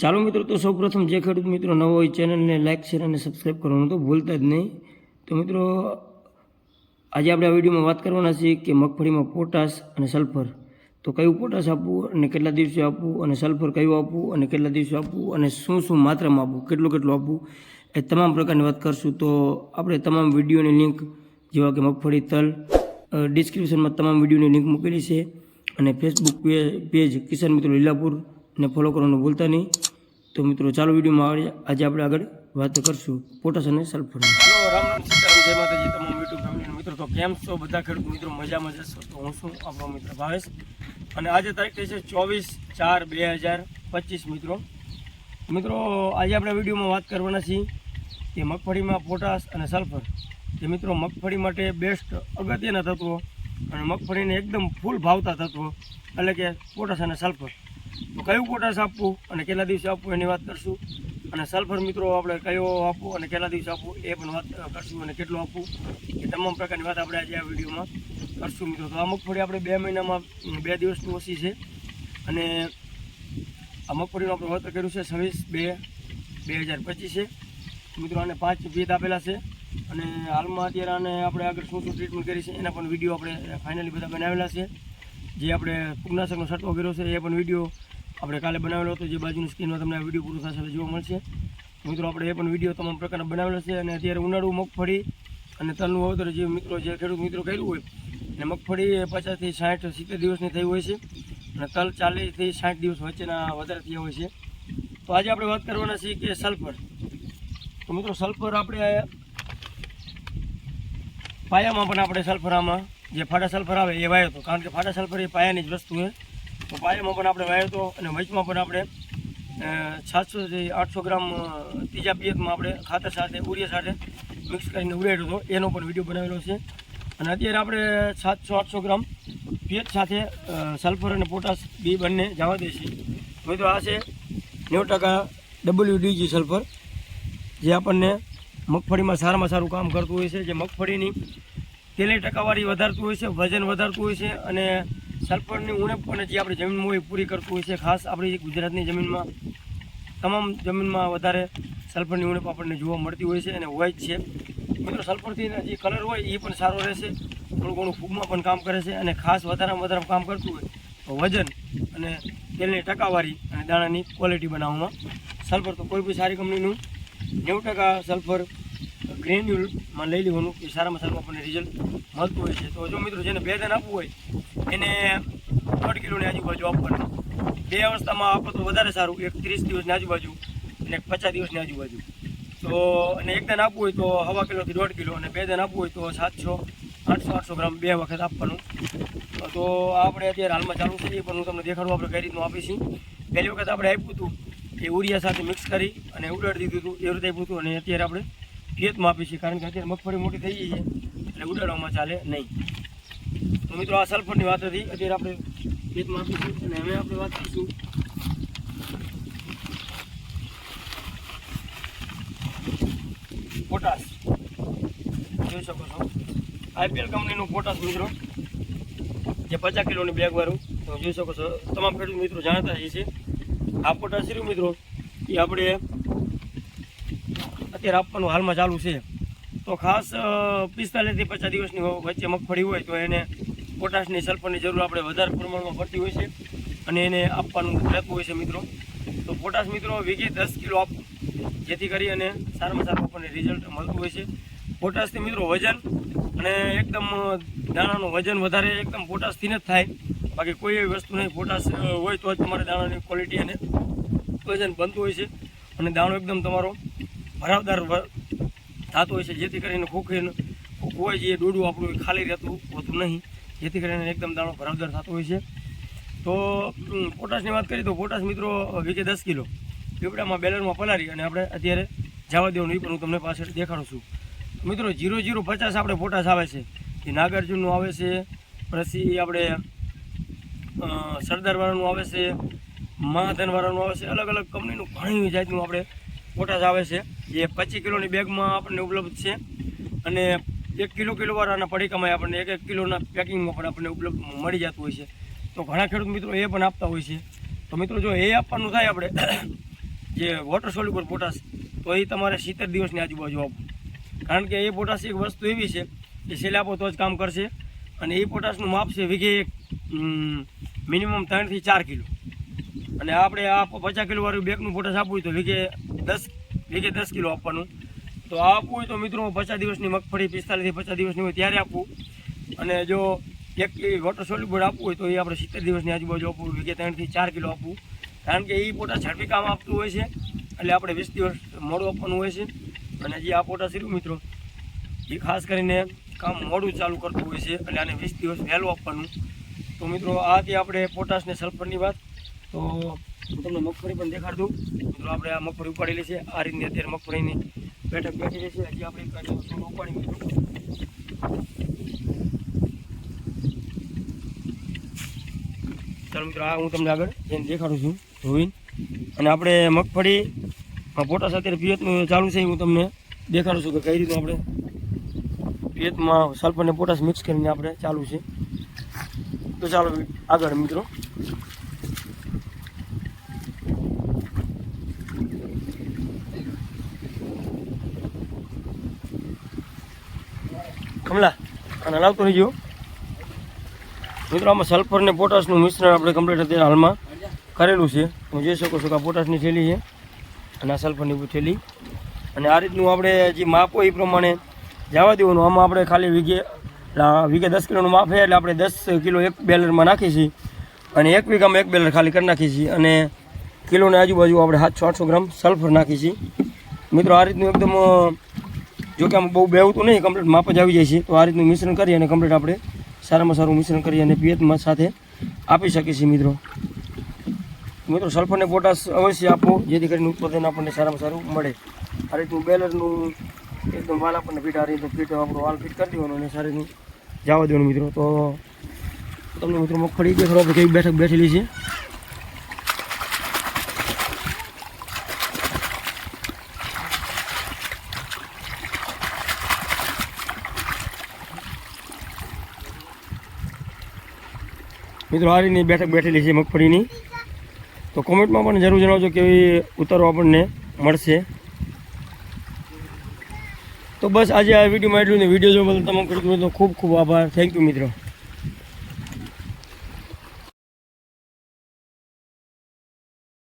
ચાલો મિત્રો, તો સૌપ્રથમ જે ખેડૂત મિત્રો નવો હોય ચેનલને લાઇક શેર અને સબસ્ક્રાઈબ કરવાનું તો ભૂલતા જ નહીં. તો મિત્રો, આજે આપણે આ વિડીયોમાં વાત કરવાના છીએ કે મગફળીમાં પોટાશ અને સલ્ફર. તો કયું પોટાશ આપવું અને કેટલા દિવસે આપવું અને સલ્ફર કયું આપવું અને કેટલા દિવસે આપવું અને શું શું માત્રામાં આપવું, કેટલું કેટલું આપવું, એ તમામ પ્રકારની વાત કરશું. તો આપણે તમામ વિડીયોની લિંક, જેવા કે મગફળી તલ ડિસ્ક્રિપ્શનમાં તમામ વિડીયોની લિંક મૂકેલી છે. અને ફેસબુક પેજ કિસાન મિત્રો લીલાપુરને ફોલો કરવાનું ભૂલતા નહીં. તો મિત્રો, ચાલો વિડીયોમાં આજે આપણે આગળ વાત કરશું પોટાશ અને સલ્ફર હેલો, રામ રામ સીતારામ, જય માતાજી. તમામ મિત્રો તો કેમ છો? બધા ખેડૂત મિત્રો મજામાં જશો તો હું છું આપણો મિત્ર ભાવેશ. અને આજે તારીખ થઈ છે ચોવીસ ચાર બે હજાર પચીસ, મિત્રો. મિત્રો, આજે આપણે વિડીયોમાં વાત કરવાના છીએ કે મગફળીમાં પોટાશ અને સલ્ફર. જે મિત્રો, મગફળી માટે બેસ્ટ અગત્યના તત્વો અને મગફળીને એકદમ ફૂલ ભાવતા તત્વો. એટલે કે પોટાશ અને સલ્ફર. તો કયું પોટાશ આપવું અને કેટલા દિવસે આપવું એની વાત કરશું. અને સલ્ફર મિત્રો આપણે કયો આપવું અને કેટલા દિવસે આપવું એ પણ વાત કરશું અને કેટલું આપવું એ તમામ પ્રકારની વાત આપણે આજે આ વિડીયોમાં કરશું મિત્રો. તો આ મગફળી આપણે બે મહિનામાં બે દિવસની ઓછી છે. અને આ મગફળીનું આપણે વાવેતર કર્યું છે છવ્વીસ બે બે હજાર પચીસે મિત્રો આને પાંચ ભેદ આપેલા છે. અને હાલમાં અત્યારે આને આપણે આગળ શું શું ટ્રીટમેન્ટ કરી છે એના પણ વીડિયો આપણે ફાઇનલી બધા બનાવેલા છે. જે આપણે ફૂગનાશકનો છંટકાવ કર્યો છે, એ પણ વીડિયો આપણે કાલે બનાવેલો હતો. જે બાજુની સ્કીનમાં તમને આ વીડિયો પૂરો થશે એટલે જોવા મળશે. મિત્રો, આપણે એ પણ વીડિયો તમામ પ્રકારના બનાવેલો છે અને અત્યારે ઉનાળુ મગફળી અને તલનું વાવતર જે મિત્રો, જે ખેડૂત મિત્રો કર્યું હોય અને મગફળી પચાસથી સાઠ, સિત્તેર દિવસની થઈ હોય છે અને તલ ચાલીસથી સાઠ દિવસ વચ્ચેના વધારે થયા હોય છે. તો આજે આપણે વાત કરવાના છીએ કે સલ્ફર તો મિત્રો સલ્ફર આપણે પાયામાં પણ આપણે સલ્ફર આમાં જે ફાટા સલ્ફર આવે એ વાયો હતો કારણ કે ફાટા સલ્ફર એ પાયાની જ વસ્તુ છે. તો પાયામાં પણ આપણે વાયો હતો અને વચમાં પણ આપણે સાતસોથી આઠસો ગ્રામ ત્રીજા પિયતમાં આપણે ખાતર સાથે, ઉરિયા સાથે મિક્સ કરીને ઉડાડ્યો હતો. એનો પણ વીડિયો બનાવેલો છે. અને અત્યારે આપણે સાતસો આઠસો ગ્રામ પિયત સાથે સલ્ફર અને પોટાશ બી બંને જવા દે છે. મિત્રો આ છે નેવું ટકા ડબલ્યુડીજી સલ્ફર. જે આપણને મગફળીમાં સારામાં સારું કામ કરતું હોય છે. જે મગફળીની તેલી ટકાવારી વધારતું હોય છે, વજન વધારતું હોય છે અને સલ્ફરની ઉણપ પણ જે આપણી જમીનમાં હોય પૂરી કરતું હોય છે. ખાસ આપણી ગુજરાતની જમીનમાં, તમામ જમીનમાં વધારે સલ્ફરની ઉણપ આપણને જોવા મળતી હોય છે અને હોય જ છે. મિત્રો, સલ્ફરથી જે કલર હોય એ પણ સારો રહેશે. થોડું ઘણું ફૂગમાં પણ કામ કરે છે અને ખાસ વધારેમાં વધારે કામ કરતું હોય તો વજન અને તેલની ટકાવારી અને દાણાની ક્વોલિટી બનાવવામાં. સલ્ફર તો કોઈ બી સારી કંપનીનું નેવું ટકા સલ્ફર ગ્રેન્યુલમાં લઈ લેવાનું એ સારામાં સારું આપણને રિઝલ્ટ મળતું હોય છે. તો જો મિત્રો જેને બે આપવું હોય, એને દોઢ કિલોની આજુબાજુ આપવાનું. બે અવસ્થામાં આપો તો વધારે સારું, એક ત્રીસ દિવસની આજુબાજુ અને એક પચાસ દિવસની આજુબાજુ. તો અને એક દાન આપવું હોય તો હવા કિલોથી દોઢ કિલો અને બે દાન આપવું હોય તો સાતસો, આઠસો આઠસો ગ્રામ બે વખત આપવાનું. તો આપણે અત્યારે હાલમાં ચાલુ છે પણ હું તમને દેખાડું આપણે કઈ રીતનું આપીશું પહેલી વખત આપણે આપ્યું હતું, એ ઉરિયા સાથે મિક્સ કરી અને ઉડાડી દીધું હતું, એ રીતે આપ્યું હતું અને અત્યારે આપણે પિયતમાં આપીએ છીએ કારણ કે અત્યારે મગફળી મોટી થઈ ગઈ છે, એટલે ઉડાડવામાં ચાલે નહીં. તો મિત્રો, આ સલ્ફરની વાત હતી. અત્યારે આપણે પિયતમાં આપીશું અને હવે આપણે વાત કરીશું પોટાશ. જોઈ શકો છો. આઈપીએલ કંપનીનું પોટાશ મિત્રો, જે પચાસ કિલોની બેગ વાળું. તો જોઈ શકો છો. તમામ ખેડૂત મિત્રો જાણતા જ છે આ પોટાશ મિત્રો? એ આપણે અત્યારે આપવાનું હાલમાં ચાલુ છે. તો ખાસ પિસ્તાલીસથી પચાસ દિવસની વચ્ચે મગફળી હોય તો એને પોટાશની સલ્ફરની જરૂર આપણે વધારે પ્રમાણમાં પડતી હોય છે અને એને આપવાનું રહેતું હોય છે મિત્રો. તો પોટાશ મિત્રો વીઘે દસ કિલો આપવું જેથી કરી અને સારામાં સારું આપણને રિઝલ્ટ મળતું હોય છે. પોટાશથી મિત્રો વજન અને એકદમ દાણાનું વજન વધારે એકદમ પોટાશથી જ થાય. બાકી કોઈ એવી વસ્તુ નહીં, પોટાશ હોય તો જ તમારે દાણાની ક્વોલિટી અને વજન બનતું હોય છે. અને દાણો એકદમ તમારો ભરાવદાર થતું હોય છે, જેથી કરીને ખોખીને છે એ ડોડું આપણું ખાલી રહેતું હોતું નહીં. જેથી કરીને એકદમ દાણો ભરાવદાર થતો હોય છે. તો પોટાશની વાત કરીએ તો પોટાશ મિત્રો વીઘે દસ કિલો. પીપળામાં બેલરમાં પલારી અને આપણે અત્યારે જવા દેવાનું એ પણ હું તમને પાછળ દેખાડું છું. મિત્રો, જીરો જીરો પચાસ આપણે પોટાશ આવે છે. એ નાગાર્જુનનું આવે છે, પછી આપણે સરદારવાળાનું આવે છે, મહાધનવાળાનું આવે છે. અલગ અલગ કંપનીનું ઘણી જાતનું આપણે પોટાશ આવે છે. જે પચીસ કિલોની બેગમાં આપણને ઉપલબ્ધ છે. અને એક કિલો કિલોવાળાના પડીકામાં આપણને એક એક કિલોના પેકિંગમાં પણ આપણને ઉપલબ્ધ મળી જતું હોય છે. તો ઘણા ખેડૂત મિત્રો એ પણ આપતા હોય છે. તો મિત્રો જો એ આપવાનું થાય આપણે, જે વોટર સોલ્યુબલ પોટાશ તો એ તમારે સિત્તેર દિવસની આજુબાજુ આપો કારણ કે એ પોટાશ એક વસ્તુ એવી છે કે સેલ આપો તો જ કામ કરશે. અને એ પોટાશનું માપ છે વીઘે મિનિમમ ત્રણથી ચાર કિલો. અને આપણે આ પચાસ કિલો વાળું બેગનું પોટાશ આપવું હોય તો વીઘે દસ વીઘે દસ કિલો આપવાનું. તો આપવું હોય તો મિત્રો પચાસ દિવસની મગફળી પિસ્તાલીસથી પચાસ દિવસની હોય ત્યારે આપવું. અને જો એક વોટર સોલ્યુબલ આપવું હોય તો એ આપણે સિત્તેર દિવસની આજુબાજુ આપવું, વીઘે ત્રણથી ચાર કિલો આપવું. કારણ કે એ પોટાશ ઝડપી કામ આપતું હોય છે, એટલે આપણે વીસ દિવસ મોડું આપવાનું હોય છે. અને જે આ પોટાશ રહ્યું મિત્રો, એ ખાસ કરીને કામ મોડું ચાલુ કરતું હોય છે, એટલે આને વીસ દિવસ વહેલું આપવાનું. તો મિત્રો આ હતી આપણે પોટાશ ને સલ્ફરની વાત તો હું તમને મગફળી પણ દેખાડ. દઉં મિત્રો આપણે આ મગફળી ઉપાડેલી છે. આ રીતની અત્યારે મગફળીની બેઠક બેઠી છે. હજી આપણે થોડું ઉપાડી ચાલો મિત્રો, આ હું તમને આગળ એને દેખાડું છું, ધોઈને. અને આપણે મગફળી પોટાશ અત્યારે પિયતનું ચાલુ છે હું તમને દેખાડું છું કે કઈ રીતનું આપણે પિયતમાં સલ્ફર ને પોટાશ મિક્સ કરીને આપણે ચાલુ છે. તો ચાલો આગળ મિત્રો. કમલા અને લાવતો રહીજો. મિત્રો, આમાં સલ્ફર ને પોટાશનું મિશ્રણ આપણે કમ્પ્લીટ અત્યારે હાલમાં કરેલું છે. હું જોઈ શકો છો કે આ પોટાશની થેલી છે અને આ સલ્ફરની થેલી. અને આ રીતનું આપણે જે માપ હોય એ પ્રમાણે જવા દેવાનું. આમાં આપણે ખાલી વીઘે વીઘે દસ કિલોનું માપ છે એટલે આપણે દસ કિલો એક બેલરમાં નાખીએ છીએ. અને એક વીઘામાં એક બેલર ખાલી કરી નાખીએ છીએ. અને કિલોની આજુબાજુ આપણે સાતસો, આઠસો ગ્રામ સલ્ફર નાખીએ છીએ. મિત્રો, આ રીતનું એકદમ જો કે આમ બહુ બેવતું નહીં કમ્પ્લીટ માપ જ આવી જાય છે. તો આ રીતનું મિશ્રણ કરી અને કમ્પ્લીટ આપણે સારામાં સારું મિશ્રણ કરી અને પિયતમાં સાથે આપી શકીએ છીએ મિત્રો. મિત્રો સલ્ફરને પોટાસ અવશ્ય આપો, જેથી કરીને ઉત્પાદન આપણને સારામાં સારું મળે. આ રીતનું બેલરનું એકદમ વાલ આપણને ફીટ, આ રીતે ફીટ આપણું વાલ ફીટ કરી દેવાનું અને સારી રીતનું જવા દેવાનું મિત્રો. તો તમને મિત્રો મગફળી દેખાડો આપણે બેઠક બેઠેલી છે મિત્રો, આ રીતની બેઠક બેઠેલી છે મગફળીની. તો કોમેન્ટમાં પણ જરૂર જણાવજો કેવી ઉતારો આપણને મળશે. તો બસ આજે આ વિડીયોમાં એટલું ને. વીડિયો જોવા બદલ તમામ ખેડૂત મિત્રો ખૂબ ખૂબ આભાર. થેન્ક યુ મિત્રો.